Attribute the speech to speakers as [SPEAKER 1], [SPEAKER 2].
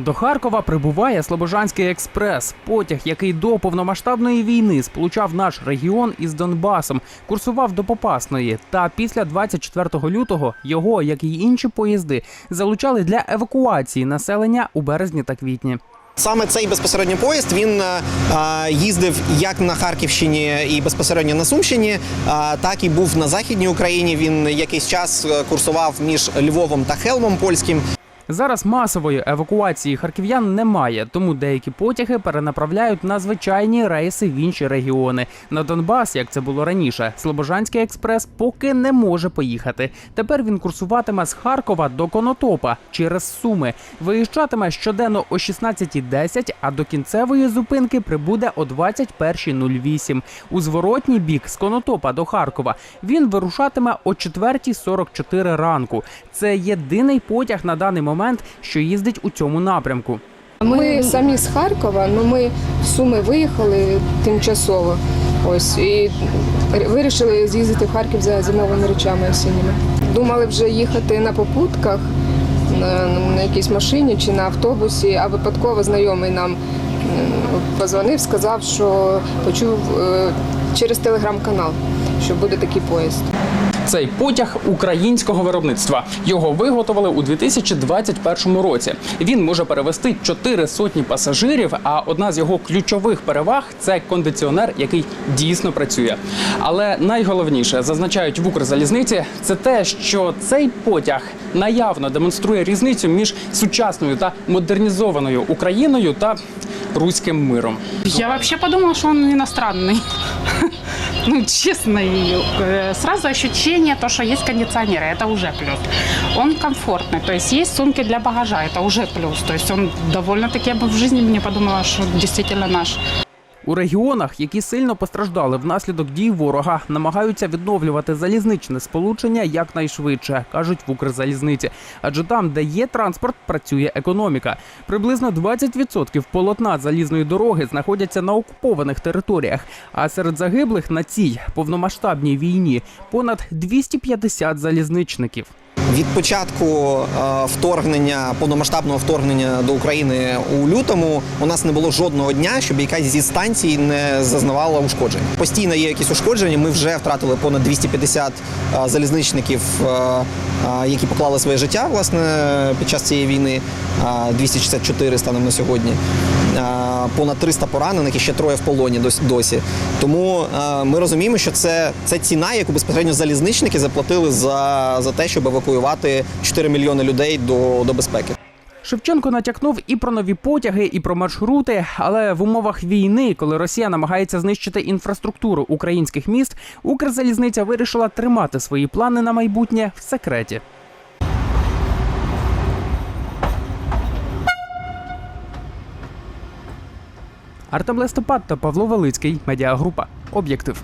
[SPEAKER 1] До Харкова прибуває Слобожанський експрес, потяг, який до повномасштабної війни сполучав наш регіон із Донбасом, курсував до Попасної. Та після 24 лютого його, як і інші поїзди, залучали для евакуації населення у березні та квітні.
[SPEAKER 2] Саме цей безпосередньо поїзд він е, їздив як на Харківщині і безпосередньо на Сумщині, е, так і був на західній Україні. Він якийсь час е, курсував між Львовом та Хелмом польським.
[SPEAKER 1] Зараз масової евакуації харків'ян немає, тому деякі потяги перенаправляють на звичайні рейси в інші регіони. На Донбас, як це було раніше, Слобожанський експрес поки не може поїхати. Тепер він курсуватиме з Харкова до Конотопа через Суми. Виїжджатиме щоденно о 16.10, а до кінцевої зупинки прибуде о 21.08. У зворотній бік з Конотопа до Харкова він вирушатиме о 4.44 ранку. Це єдиний потяг на даний момент, що їздить у цьому напрямку.
[SPEAKER 3] Ми самі з Харкова, ну ми в Суми виїхали тимчасово. Ось і вирішили з'їздити в Харків за зимовими речами осінніми. Думали вже їхати на попутках на, якійсь машині чи на автобусі, а випадково знайомий нам позвонив, сказав, що почув е, через телеграм-канал, що буде такий поїзд.
[SPEAKER 1] Цей потяг українського виробництва. Його виготовили у 2021 році. Він може перевести чотири сотні пасажирів. А одна з його ключових переваг це кондиціонер, який дійсно працює. Але найголовніше зазначають в Укрзалізниці, це те, що цей потяг наявно демонструє різницю між сучасною та модернізованою Україною та руським миром.
[SPEAKER 4] Я вообще подумала, что он иностранный Ну, честно, и, э, сразу ощущение, то, что есть кондиционеры, это уже плюс. Он комфортный, то есть есть сумки для багажа, это уже плюс. То есть он довольно-таки, я бы в жизни мне подумала, что действительно наш.
[SPEAKER 1] У регіонах, які сильно постраждали внаслідок дій ворога, намагаються відновлювати залізничне сполучення якнайшвидше, кажуть в Укрзалізниці. Адже там, де є транспорт, працює економіка. Приблизно 20% полотна залізної дороги знаходяться на окупованих територіях. А серед загиблих на цій повномасштабній війні понад 250 залізничників.
[SPEAKER 2] Від початку е, вторгнення, повномасштабного вторгнення до України у лютому у нас не було жодного дня, щоб якась зі станцій не зазнавала ушкоджень. Постійно є якісь ушкодження. Ми вже втратили понад 250 е, залізничників, е, які поклали своє життя власне під час цієї війни. Е, 264 станом на сьогодні. Понад 300 поранених і ще троє в полоні досі. Тому ми розуміємо, що це, це ціна, яку безпосередньо залізничники заплатили за, за те, щоб евакуювати 4 мільйони людей до, до безпеки.
[SPEAKER 1] Шевченко натякнув і про нові потяги, і про маршрути. Але в умовах війни, коли Росія намагається знищити інфраструктуру українських міст, Укрзалізниця вирішила тримати свої плани на майбутнє в секреті. Артем Листопад та Павло Велицький. Медіагрупа. Об'єктив.